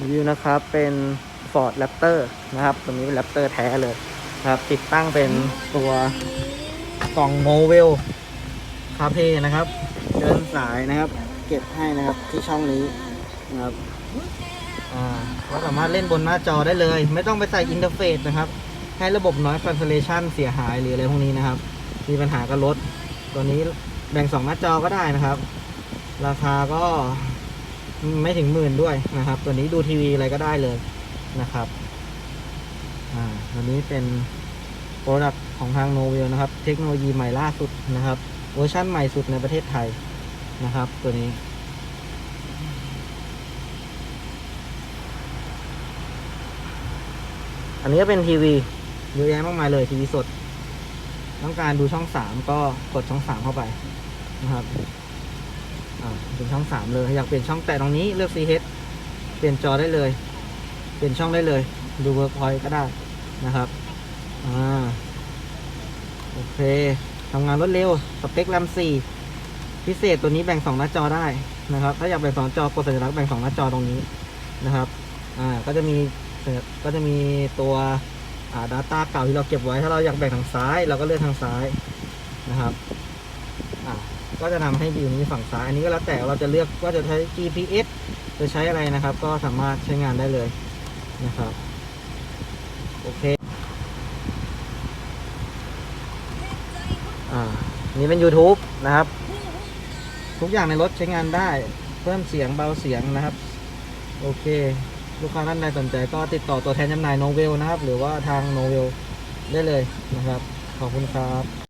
รีวิวนะครับเป็น Ford Raptor นะครับ ตัวนี้เป็น Raptor แท้เลยนะครับ ติดตั้งเป็นตัวกล่องโนเวลคาเพนะครับเดินสายนะครับ เก็บให้นะครับที่ช่องนี้นะครับอ่าก็สามารถเล่นบนหน้าจอได้เลย ไม่ต้องไปใส่อินเทอร์เฟซนะครับ ให้ระบบ noise cancellation เสียหายหรืออะไรพวกนี้นะครับ มีปัญหากับรถ ตัวนี้แบ่งสองหน้าจอก็ได้นะครับ ราคาก็ ไม่ถึงหมื่นด้วยนะครับ ตัวนี้ดูทีวีอะไรก็ได้เลยนะครับอ่าตัวนี้เป็นโปรดักต์ของทางโนเวลนะครับ เทคโนโลยีใหม่ล่าสุดนะครับ เวอร์ชั่นใหม่สุดในประเทศไทยนะครับ ตัวนี้อันนี้ก็เป็นทีวีเยอะแยะมากมายเลยทีวีสด ต้องการดูช่องสามก็กดช่องสามเข้าไปนะครับ เป็นช่องสามเลย อยากเปลี่ยนช่องแต่ตรงนี้เลือก CH เปลี่ยนจอได้เลย เปลี่ยนช่องได้เลย ดูเวิร์กพอยก็ได้นะครับอ่าโอเคทำงานรวดเร็ว สเปคแรม4พิเศษตัวนี้แบ่ง2หน้าจอได้นะครับ ถ้าอยากแบ่ง2จอกดสัญลักษณ์แบ่ง2หน้าจอตรงนี้นะครับอ่าก็จะมีก็จะมีตัวอ่า Data เก่าที่เราเก็บไว้ ถ้าเราอยากแบ่งทางซ้าย เราก็เลือกทางซ้ายนะครับอ่า ก็จะทำให้อยู่นี้ฝั่งซ้ายอันนี้ก็แล้วแต่เราจะเลือกว่าจะใช้ GPS จะใช้อะไรนะครับ ก็สามารถใช้งานได้เลยนะครับโอเคอ่านี่เป็น YouTube นะครับ ทุกอย่างในรถใช้งานได้ เพิ่มเสียงเบาเสียงนะครับ โอเค ลูกค้าท่านใดสนใจก็ติดต่อตัวแทนจำหน่ายโนเวลนะครับ หรือว่าทางโนเวลได้เลยนะครับ ขอบคุณครับ